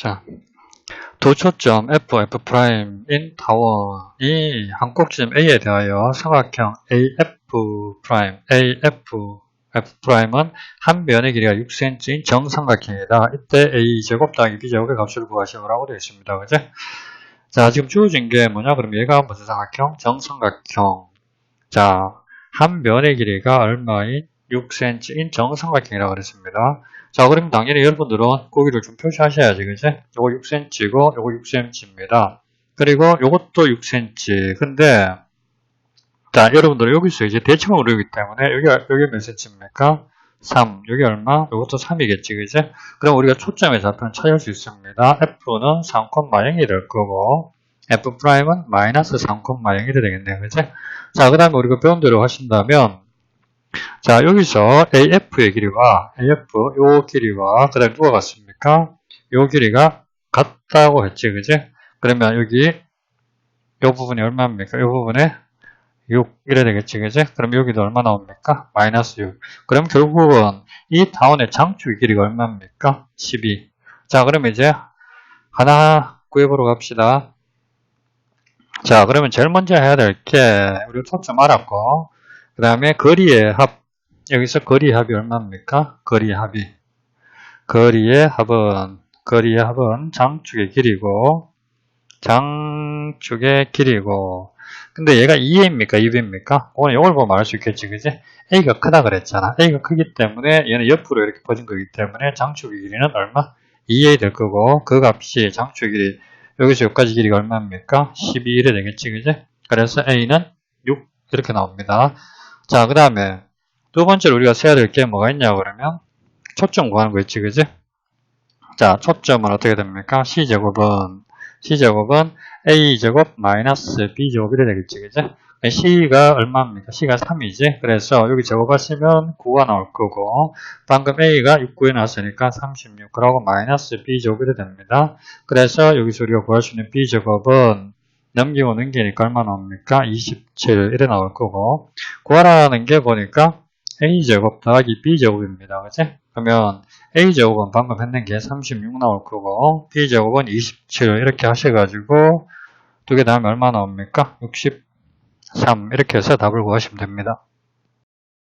자, 도초점 f, f'인 타원이 한 꼭지점 A에 대하여 삼각형 AF AF, F'은 한 면의 길이가 6cm인 정삼각형이다. 이때 A 제곱 더하기 B 제곱의 값을 구하시오라고 되어 있습니다. 그죠? 자, 지금 주어진 게 뭐냐? 그럼 얘가 무슨 삼각형? 정삼각형. 자, 한 면의 길이가 얼마인 6cm인 정삼각형이라고 그랬습니다. 자, 그럼 당연히 여러분들은 고기를 좀 표시하셔야지, 그지? 요거 6cm고, 요거 6cm입니다. 그리고 요것도 6cm. 근데, 자, 여러분들 여기서 이제 대칭을 그리기 때문에, 여기, 여기 몇 cm입니까? 3. 여기 얼마? 요것도 3이겠지, 그지? 그럼 우리가 초점의 좌표는 찾을 수 있습니다. F는 3,0이 될 거고, F'은 마이너스 3,0이 되겠네요, 그지? 자, 그 다음에 우리가 배운 대로 하신다면, 자, 여기서 AF의 길이와 AF 요 길이와 그 다음에 누가 같습니까? 요 길이가 같다고 했지, 그지? 그러면 여기 요 부분이 얼마입니까? 요 부분에 6 이래 되겠지, 그지? 그럼 여기도 얼마 나옵니까? 마이너스 6. 그럼 결국은 이 다운의 장축의 길이가 얼마입니까? 12. 자, 그럼 이제 하나 구해보러 갑시다. 자, 그러면 제일 먼저 해야 될 게 우리 초점 알았고 그 다음에 거리의 합 여기서 거리 합이 얼마입니까? 거리 합이 거리의 합은 거리의 합은 장축의 길이고 장축의 길이고 근데 얘가 2A입니까? 2B입니까? 오늘 이걸 보면 알 수 있겠지 그지? A가 크다 그랬잖아 A가 크기 때문에 얘는 옆으로 이렇게 퍼진 거기 때문에 장축의 길이는 얼마? 2A 될 거고 그 값이 장축의 길이 여기서 여기까지 길이가 얼마입니까? 12이 되겠지 그지? 그래서 A는 6 이렇게 나옵니다 자 그 다음에 두 번째로 우리가 세야 될 게 뭐가 있냐 그러면 초점 구하는 거 있지 그지? 자 초점은 어떻게 됩니까? C제곱은 C제곱은 A제곱 마이너스 B제곱 이래 되겠지 그지? C가 얼마입니까? C가 3이지? 그래서 여기 제곱하시면 9가 나올 거고 방금 A가 6, 9에 나왔으니까 36 그러고 마이너스 B제곱 이래 됩니다. 그래서 여기서 우리가 구할 수 있는 B제곱은 넘기고 넘기니까 얼마 나옵니까? 27 이래 나올 거고 구하라는 게 보니까 a제곱 더하기 b제곱입니다. 그치? 그러면 a제곱은 방금 했는 게 36 나올 거고 b제곱은 27 이렇게 하셔가지고 두개 다음에 얼마 나옵니까? 63 이렇게 해서 답을 구하시면 됩니다.